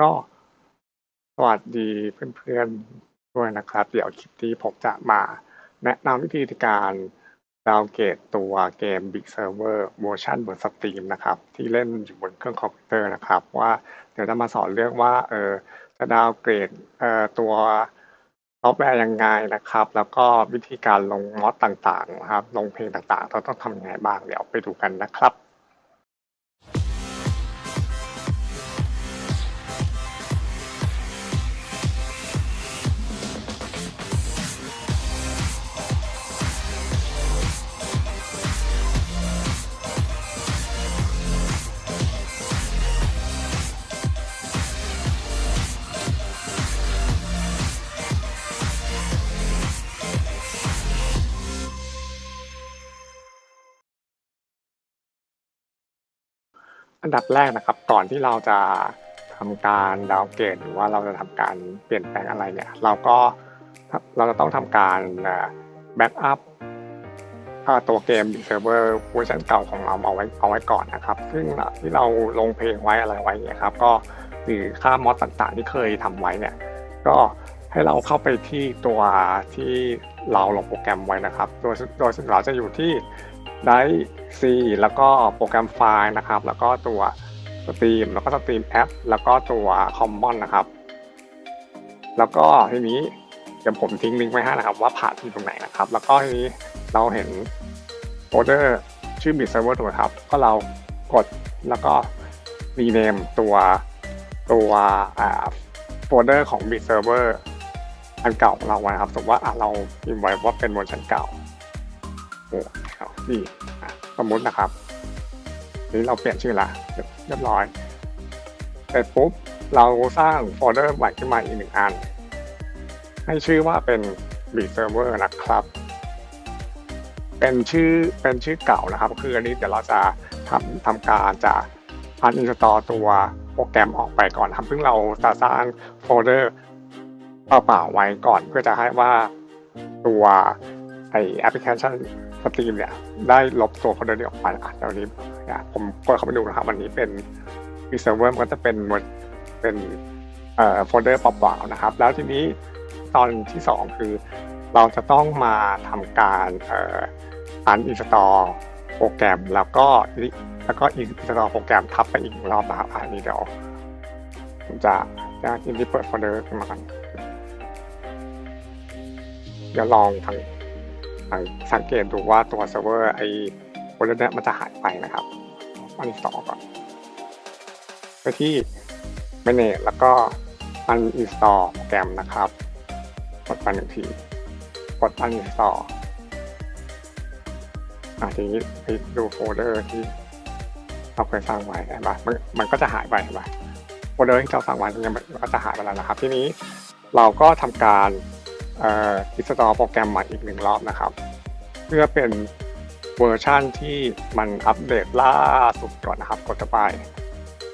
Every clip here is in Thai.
ก็สวัสดีเพื่อนๆด้วยนะครับ เดี๋ยวคลิปนี้ผมจะมาแนะนำวิธีการดาวเกรดตัวเกม Big Server เวอร์ชันบนสตรีมนะครับ ที่เล่นอยู่บนเครื่องคอมพิวเตอร์นะครับ ว่าเดี๋ยวจะมาสอนเรื่องว่าเออจะดาวเกรดเอ่อตัวซอฟต์แวร์ยังไงนะครับ แล้วก็วิธีการลงมอดต่างๆนะครับ ลงเพลงต่างๆเราต้องทำยังไงบ้างเดี๋ยวไปดูกันนะครับ อันดับแรกนะครับ ก่อนที่เราจะทำการดาวเกรดหรือว่าเราจะทำการเปลี่ยนแปลงอะไรเนี่ย เราก็เราจะต้องทำการแบ็กอัพตัวเกมเซิร์ฟเวอร์เวอร์ชันเก่าของเราเอาไว้เอาไว้ก่อนนะครับ ซึ่งที่เราลงเพลงไว้อะไรไว้เนี่ยครับ ก็หรือค่ามอดต่างๆ ที่เคยทำไว้เนี่ย ก็ให้เราเข้าไปที่ตัวที่เราลงโปรแกรมไว้นะครับ โดยโดยเราจะอยู่ที่ ได้ซีแล้วก็โปรแกรมไฟล์นะครับ แล้วก็ตัวสตรีมแล้วก็สตรีมแอปแล้วก็ตัวคอมมอนนะครับ แล้วก็ทีนี้เดี๋ยวผมทิ้งลิงก์ไว้ให้นะครับ ว่าผ่านที่ตรงไหนนะครับ แล้วก็ทีนี้เราเห็นโฟลเดอร์ชื่อ Bit Server ถูกไหมครับ ก็เรากดแล้วก็รีเนมตัวตัวโฟลเดอร์ของ Bit Server อันเก่าของเราไว้ครับสมมติว่าเราพิมพ์ไว้ว่าเป็นเวอร์ชันเก่าโอ้ นี่สมมตินะครับนี้เราเปลี่ยนชื่อละเรียบร้อยเสร็จปุ๊บเราสร้างโฟลเดอร์ใหม่ขึ้นมาอีกหนึ่งอัน ให้ชื่อว่าเป็น b server นะครับ เป็นชื่อเป็นชื่อเก่านะครับ คืออันนี้เดี๋ยวเราจะทำทำการจะพันอินสตอลตัวโปรแกรมออกไปก่อนครับซึ่งเราจะสร้างโฟลเดอร์เปล่าๆไว้ก่อน เพื่อจะให้ว่าตัวไอแอปพลิเคชัน สตรีมเนี่ยได้ลบตัวโฟเดอร์นี้ออกไปอะเดี๋ยวนี้ผมกดเข้าไปดูนะครับวันนี้เป็นมีเซิร์ฟเวอร์มันก็จะเป็นเป็นเอ่อโฟลเดอร์เปล่าๆนะครับ แล้วทีนี้ตอนที่ 2 คือ เราจะต้องมาทำการเอ่ออันอินสตอลโปรแกรมแล้วก็แล้วก็อินสตอลโปรแกรมทับไปอีกรอบนะครับอันนี้เดี๋ยวผมจะจะอินที่เปิดโฟลเดอร์ขึ้นมากันเดี๋ยวลองทาง สังเกตดูว่าตัวเซิร์ฟเวอร์ไอโฟลเดอร์นี้มันจะหายไปนะครับอันนี้ต่อก่อนไปที่ manage แล้วก็ uninstall โปรแกรมนะครับกดไปหนึ่งทีกด uninstall อะทีนี้ไปดูโฟลเดอร์ที่เราเคยสร้างไว้เห็นปะมันมันก็จะหายไปเห็นปะโฟลเดอร์ที่เราสร้างไว้เนี่ยมันก็จะหายไปแล้วนะครับ ทีนี้เราก็ทำการ อ่อ install โปรแกรมใหม่อีกหนึ่งรอบนะครับ เพื่อเป็นเวอร์ชันที่มันอัปเดตล่าสุดก่อนนะครับ กดไป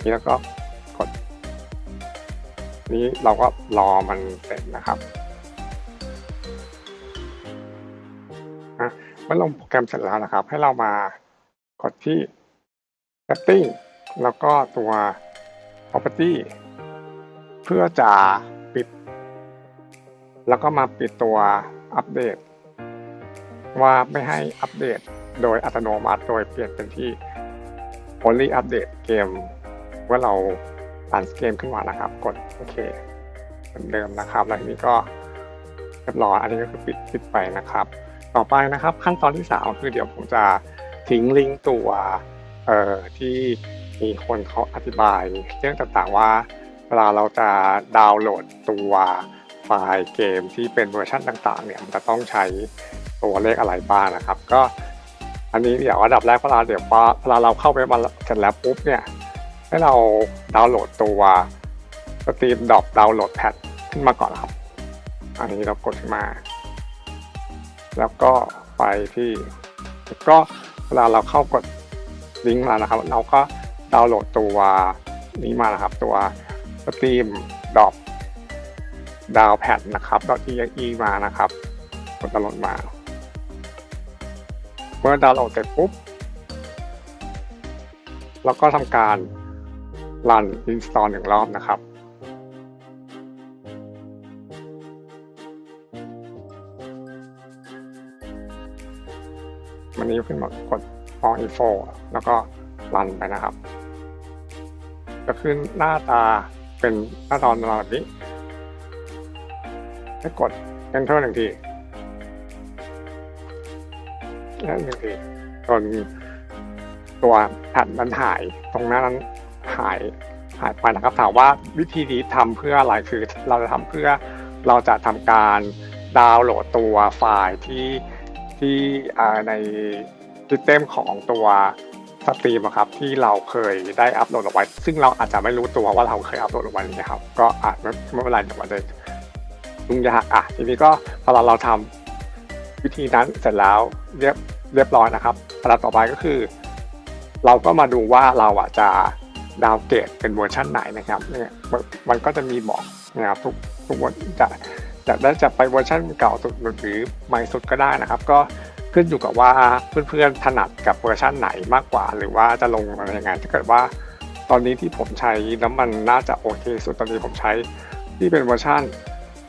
นี่แล้วก็กด นี้เราก็รอมันเสร็จนะครับนะเมื่อลงโปรแกรมเสร็จแล้วนะครับ ให้เรามากดที่ setting แล้วก็ตัว property เพื่อจะ แล้วก็มาปิดตัวอัปเดต ว่าไม่ให้อัปเดตโดยอัตโนมัติโดยเปลี่ยนเป็นที่ only update เกมเมื่อเราอ่นเกมขึ้นมานะครับ กดโอเคเหมือนเดิมนะครับแล้วทีนี้ก็เรียบร้อยอันนี้ก็คือปิดปิดไปนะครับ ต่อไปนะครับ ขั้นตอนที่สามคือเดี๋ยวผมจะทิ้งลิงก์ตัวเอ่อที่มีคนเขาอธิบายเรื่องต่างๆว่า เวลาเราจะดาวน์โหลดตัว ไฟล์เกมที่เป็นเวอร์ชันต่างๆเนี่ยมันจะต้องใช้ตัวเลขอะไรบ้างนะครับ ก็อันนี้เดี๋ยวอันดับแรกเวลาเดี๋ยวว่าเวลาเราเข้าไปมาเสร็จแล้วปุ๊บเนี่ยให้เราดาวน์โหลดตัวสตรีมดอปดาวน์โหลดแพทขึ้นมาก่อนครับ อันนี้เรากดขึ้นมา แล้วก็ไปที่ก็เวลาเราเข้ากดลิงก์มานะครับ เราก็ดาวน์โหลดตัวนี้มานะครับ ตัวสตรีมดอป ดาวแพดนะครับ .exe มานะครับกดดาวน์โหลดมาเมื่อดาวน์โหลดเสร็จปุ๊บเราก็ทำการรัน install หนึ่งรอบนะครับมันนี้ขึ้นมากด on info แล้วก็รันไปนะครับ จะขึ้นหน้าตาเป็นหน้าตอนแบบนี้ ให้กด enter หนึ่งทีแล้วหนึ่งทีจนตัวแผ่นมันหายตรงนั้นหายหายไปนะครับถามว่าวิธีนี้ทำเพื่ออะไรคือเราจะทำเพื่อเราจะทำการดาวน์โหลดตัวไฟล์ที่ที่ในซิสเต็มของตัวสตรีมครับที่เราเคยได้อัปโหลดเอาไว้ ซึ่งเราอาจจะไม่รู้ตัวว่าเราเคยอัปโหลดเอาไว้นะครับ ก็อาจไม่ไม่เป็นไรเดี๋ยวมันจะ ยุ่งยากอะทีนี้ก็พอเราเราทำวิธีนั้นเสร็จแล้วเรียบเรียบร้อยนะครับระดับต่อไปก็คือ เราก็มาดูว่าเราอะจะดาวเกรดเป็นเวอร์ชันไหนนะครับเนี่ยมันก็จะมีบอกนะครับทุกทุกวันจะจะได้จะไปเวอร์ชันเก่าสุดหรือใหม่สุดก็ได้นะครับ ก็ขึ้นอยู่กับว่าเพื่อนๆถนัดกับเวอร์ชันไหนมากกว่า หรือว่าจะลงอะไรยังไงถ้าเกิดว่าตอนนี้ที่ผมใช้แล้วมันน่าจะโอเคสุดตอนนี้ผมใช้ที่เป็นเวอร์ชัน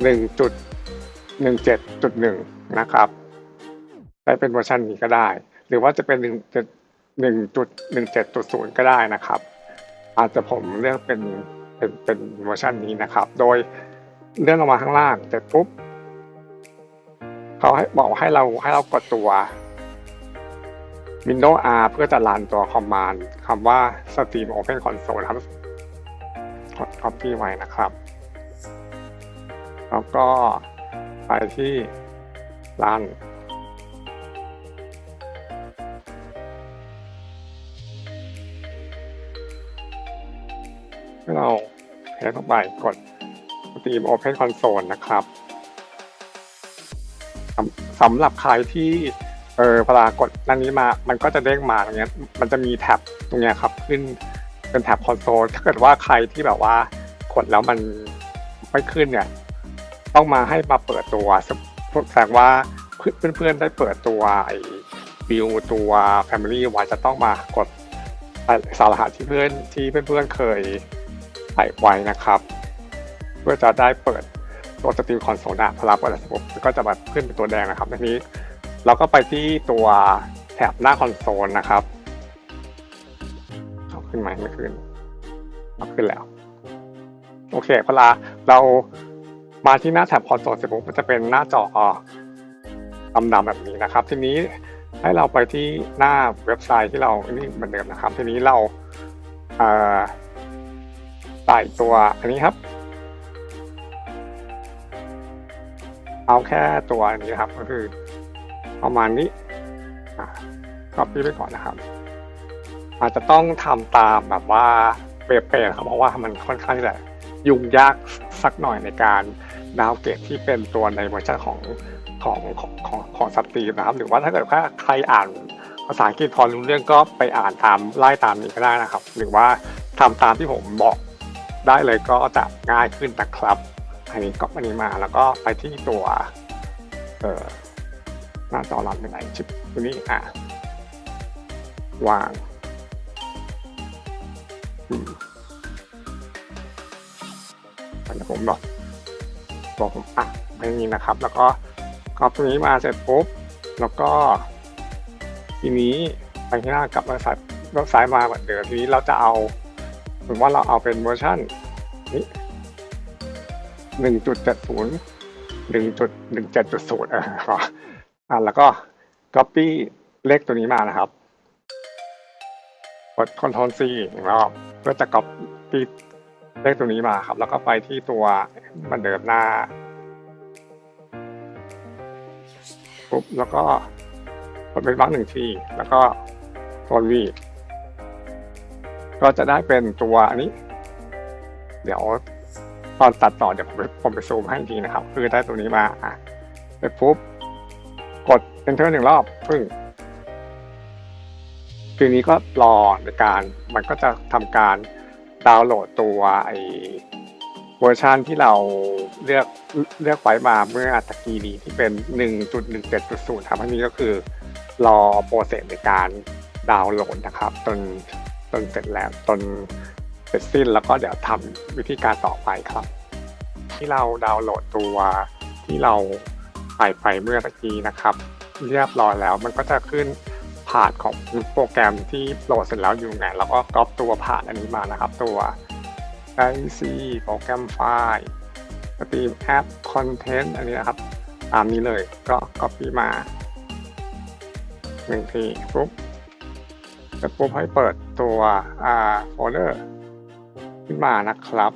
1.17.1 นะครับได้เป็นเวอร์ชันนี้ก็ได้ หรือว่าจะเป็น1.17.0 ก็ได้นะครับ อาจจะผมเลือกเป็นเป็นเป็นเวอร์ชันนี้นะครับ โดยเลื่อนลงมาข้างล่างเสร็จปุ๊บเขาให้บอกให้เราให้เรากดตัว Windows R เพื่อจะรันตัว command คำว่า Steam Open Console ครับกด copy ไว้นะครับ แล้วก็ไปที่รันให้เราเพจเข้าไปกด Steam Open Console นะครับสำหรับใครที่เออเวลากดนั่นนี้มา มันก็จะเด้งมาตรงเนี้ย มันจะมีแท็บตรงเนี้ยครับ ขึ้นเป็นแท็บคอนโซล ถ้าเกิดว่าใครที่แบบว่ากดแล้วมันไม่ขึ้นเนี่ย ต้องมาให้มาเปิดตัวแสดงว่าเพื่อนๆได้เปิดตัวไอ้บิวตัว Family ไว้จะต้องมากดสารหัสที่เพื่อนที่เพื่อนๆเคยใส่ไว้นะครับ เพื่อจะได้เปิดตัวสตรีมคอนโซลนะพอเราเปิดระบบก็จะแบบขึ้นเป็นตัวแดงนะครับทีนี้เราก็ไปที่ตัวแถบหน้าคอนโซลนะครับเอาขึ้นไหมไม่ขึ้นเอาขึ้นแล้ว โอเคเวลาเรา มาที่หน้าแถบคอนโซลเสร็จปุ๊บมันจะเป็นหน้าจอดำๆแบบนี้นะครับ ทีนี้ให้เราไปที่หน้าเว็บไซต์ที่เรานี่เหมือนเดิมนะครับ ทีนี้เราใส่ตัวอันนี้ครับ เอาแค่ตัวอันนี้ครับก็คือประมาณนี้ก็พี่ไปก่อนนะครับ อาจจะต้องทำตามแบบว่าเป๊ะๆครับเพราะว่ามันค่อนข้างที่จะ ยุ่งยากสักหน่อยในการดาวเกรดที่เป็นตัวในเวอร์ชันของของของของของสตรีมนะครับหรือว่าถ้าเกิดว่าใครอ่านภาษาอังกฤษพอรู้เรื่องก็ไปอ่านตามไล่ตามนี้ก็ได้นะครับ หรือว่าทำตามที่ผมบอกได้เลยก็จะง่ายขึ้นนะครับอันนี้ก็อันนี้มาแล้วก็ไปที่ตัวเอ่อหน้าจอเราเป็นไหนชิปตัวนี้อะวาง อืมอันนี้ผมบอกบอกผมอะไม่มีนะครับ แล้วก็กรอบตรงนี้มาเสร็จปุ๊บ แล้วก็ ทีนี้ไปที่หน้ากลับมาใส่เว็บไซต์มาเหมือนเดิมทีนี้เราจะเอาสมมติว่าเราเอาเป็นเวอร์ชันนี้หนึ่งจุดเจ็ดศูนย์หนึ่งจุดหนึ่งเจ็ดจุดศูนย์อะอะแล้วก็ copy เลขตัวนี้มานะครับกด Ctrl C หนึ่งรอบเพื่อจะ copy เลขตัวนี้มาครับ แล้วก็ไปที่ตัวเหมันเดิมหน้าปุ๊บแล้วก็กดเป็นบล็อกหนึ่งทีแล้วก็ตัว V ก็จะได้เป็นตัวอันนี้ เดี๋ยวตอนตัดต่อเดี๋ยวผมไปผมไปซูมให้ทีนะครับ คือได้ตัวนี้มาอะไปปุ๊บกด enter หนึ่งรอบปึ้งทีนี้ก็รอในการมันก็จะทำการ ดาวน์โหลดตัวไอเวอร์ชันที่เราเลือกเลือกไว้มาเมื่อตะกี้นี้ที่เป็น 1.17.0 ครับอันนี้ก็คือรอโปรเซสในการดาวน์โหลดนะครับจนจนเสร็จแล้วจนเสร็จสิ้นแล้วก็เดี๋ยวทำวิธีการต่อไปครับ ที่เราดาวน์โหลดตัวที่เราใส่ไปเมื่อตะกี้นะครับ เรียบร้อยแล้วมันก็จะขึ้น ผ่านของโปรแกรมที่โหลดเสร็จแล้วอยู่ไหนแล้วก็ก๊อปตัวผ่านอันนี้มานะครับ ตัว IC โปรแกรมไฟล์ Steam App Content อันนี้นะครับ ตามนี้เลยก็ Copy มาหนึ่งทีปุ๊บเสร็จปุ๊บให้เปิดตัวอ่าโฟลเดอร์ขึ้นมานะครับ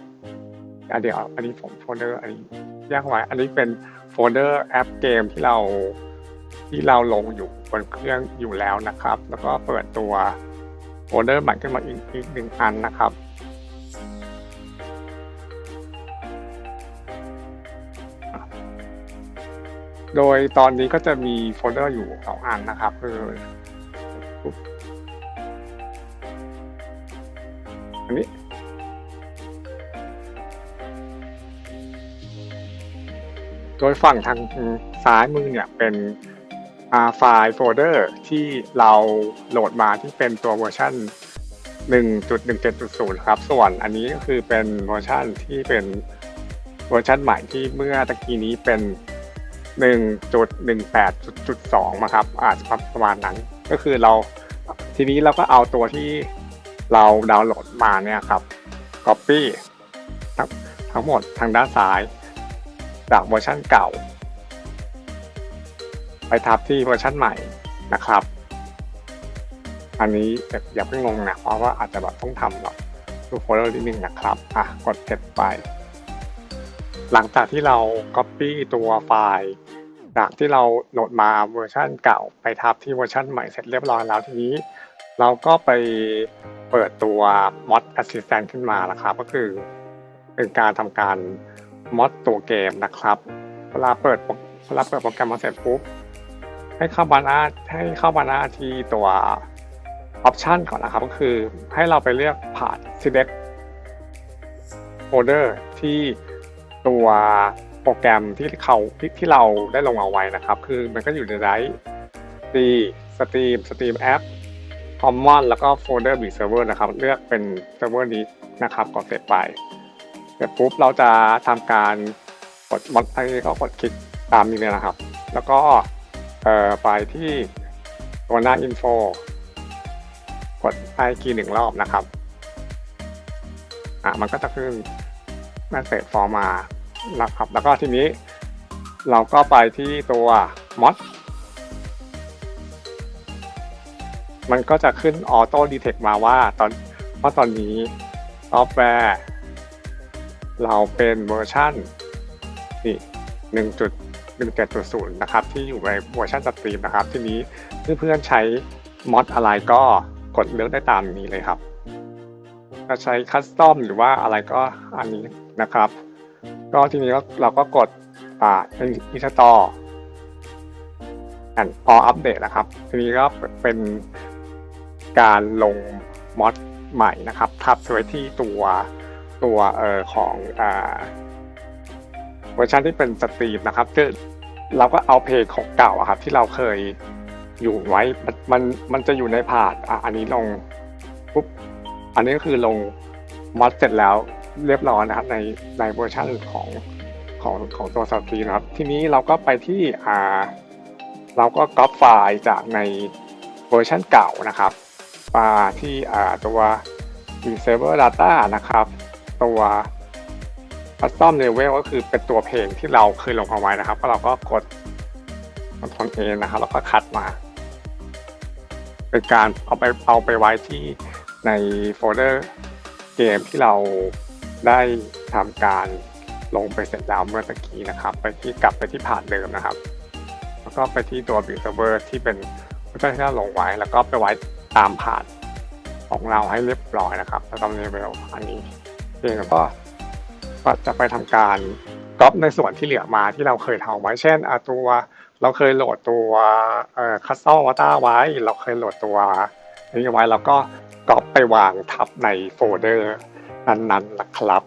อะเดี๋ยวอันนี้ผมโฟลเดอร์อันนี้แยกไว้ อันนี้เป็นโฟลเดอร์แอปเกมที่เรา ที่เราลงอยู่บนเครื่องอยู่แล้วนะครับ แล้วก็เปิดตัวโฟลเดอร์ใหม่ขึ้นมาอีกอีกหนึ่งอันนะครับโดยตอนนี้ก็จะมีโฟลเดอร์อยู่สองอันนะครับคืออันนี้ โดยฝั่งทางซ้ายมือเนี่ยเป็น ไฟล์โฟลเดอร์ที่เราโหลดมาที่เป็นตัวเวอร์ชัน1.17.0 ครับ ส่วนอันนี้ก็คือเป็นเวอร์ชันที่เป็นเวอร์ชันใหม่ที่เมื่อตะกี้นี้เป็น 1.18.2มาครับ อาจจะประมาณนั้น ก็คือเราทีนี้เราก็เอาตัวที่เราดาวน์โหลดมาเนี่ยครับ Copy ทั้งทั้งหมดทางด้านซ้าย จากเวอร์ชันเก่า ไปทับที่เวอร์ชันใหม่นะครับ อันนี้อย่าอย่าเพิ่งงงนะ เพราะว่าอาจจะแบบต้องทำแบบดูโฟลเดอร์นิดนึงนะครับ อะ กดเก็บไป หลังจากที่เรา Copy ตัวไฟล์จากที่เราโหลดมาเวอร์ชันเก่า ไปทับที่เวอร์ชันใหม่เสร็จเรียบร้อยแล้วทีนี้ เราก็ไปเปิดตัว Mod Assistant ขึ้นมานะครับ ก็คือเป็นการทำการมอดตัวเกมนะครับ เวลาเปิดเวลาเปิดโปรแกรมมาเสร็จปุ๊บ ให้เข้ามาหน้าให้เข้ามาหน้าที่ตัว Option ก่อนนะครับก็คือให้เราไปเลือกผ่าน select folder ที่ตัวโปรแกรมที่เขาที่ที่เราได้ลงเอาไว้นะครับ คือมันก็อยู่ในไดร์ดีสตรีมสตรีมแอป common แล้วก็โฟลเดอร์ b server นะครับ เลือกเป็นเซิร์ฟเวอร์นี้นะครับกดเสร็จไปเสร็จปุ๊บเราจะทำการกดมอดอันนี้ก็กดคลิกตามนี้เลยนะครับ แล้วก็ ไปที่ตัวหน้า info กดไอคีย์หนึ่งรอบนะครับ อะมันก็จะขึ้นแมสเซจฟอร์มานะครับ แล้วก็ทีนี้เราก็ไปที่ตัว mod มันก็จะขึ้นออโต้ดีเทคมาว่าตอนว่าตอนนี้ซอฟต์แวร์ เราเป็นเวอร์ชันนี่หนึ่งจุด หนึ่งเจ็ดจุดศูนย์นะครับที่อยู่ในเวอร์ชันสตรีมนะครับ ทีนี้เพื่อนๆใช้มอดอะไรก็กดเลือกได้ตามนี้เลยครับจะใช้คัสตอมหรือว่าอะไรก็อันนี้นะครับ ก็ทีนี้เราก็กดอ่า install and all update นะครับ ทีนี้ก็เป็นการลงมอดใหม่นะครับทับไว้ที่ตัวตัวเอ่อของอ่า วอร์ชันที่เป็นสตรีมนะครับคือเราก็เอาเพจของเก่าอะครับที่เราเคยอยู่ไว้มันมันจะอยู่ในพาดอะอันนี้ลงปุ๊บอันนี้ก็คือลงมอดเสร็จแล้วเรียบร้อยนะครับในในเวอร์ชันของของของตัวสตรีมนะครับ ทีนี้เราก็ไปที่อ่าเราก็ก๊อปไฟล์จากในเวอร์ชันเก่านะครับมาที่อ่าตัว receiver data นะครับ ตัว custom level ก็คือเป็นตัวเพลงที่เราเคยลงเอาไว้นะครับก็เราก็กด Ctrl A นะครับแล้วก็คัดมา เป็นการเอาไปเอาไปไว้ที่ในโฟลเดอร์เกมที่เราได้ทำการลงไปเสร็จแล้วเมื่อตะกี้นะครับ ไปที่กลับไปที่ผ่านเดิมนะครับ แล้วก็ไปที่ตัว build server ที่เป็นเวอร์ชันที่เราลงไว้แล้วก็ไปไว้ตามผ่านของเราให้เรียบร้อยนะครับแล้วก็เลเวลอันนี้เองแล้วก็ จะไปทำการก๊อปในส่วนที่เหลือมาที่เราเคยทำไว้ เช่นอะตัวเราเคยโหลดตัวคัสตอมวาต้าไว้ เราเคยโหลดตัวนี้ไว้แล้วก็ก๊อปไปวางทับในโฟลเดอร์นั้นๆนะครับ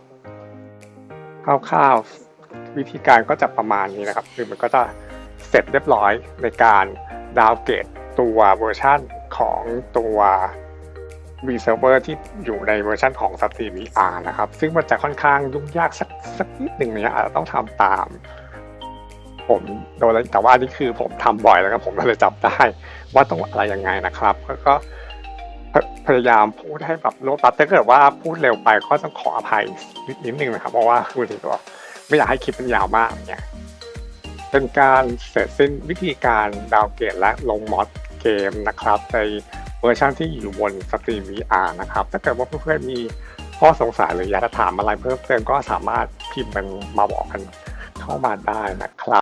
คร่าวๆวิธีการก็จะประมาณนี้นะครับ คือมันก็จะเสร็จเรียบร้อยในการดาวเกรดตัวเวอร์ชันของตัว v server ที่อยู่ในเวอร์ชันของ Stream VR นะครับ ซึ่งมันจะค่อนข้างยุ่งยากสักสักนิดหนึ่งเนี่ยอาจจะต้องทำตาม ผมโดนแล้วแต่ว่านี่คือผมทำบ่อยแล้วก็ผมก็เลยจำได้ ว่าต้องอะไรยังไงนะครับแล้วก็พยายามพูดให้แบบโลตัสถ้าเกิดว่าพูดเร็วไปก็ต้องขออภัยนิดนิดนึงนะครับ เพราะว่าคุณทีก็ไม่อยากให้คลิปมันยาวมากเนี่ยเป็นการเสร็จสิ้นวิธีการดาวเกรดและลงมอดเกมนะครับใน เวอร์ชันที่อยู่บนสตรีม VR นะครับถ้าเกิดว่าเพื่อนๆมีข้อสงสัยหรืออยากจะถามอะไรเพิ่มเติมก็สามารถพิมพ์มันมาบอกกันเข้ามาได้นะครับ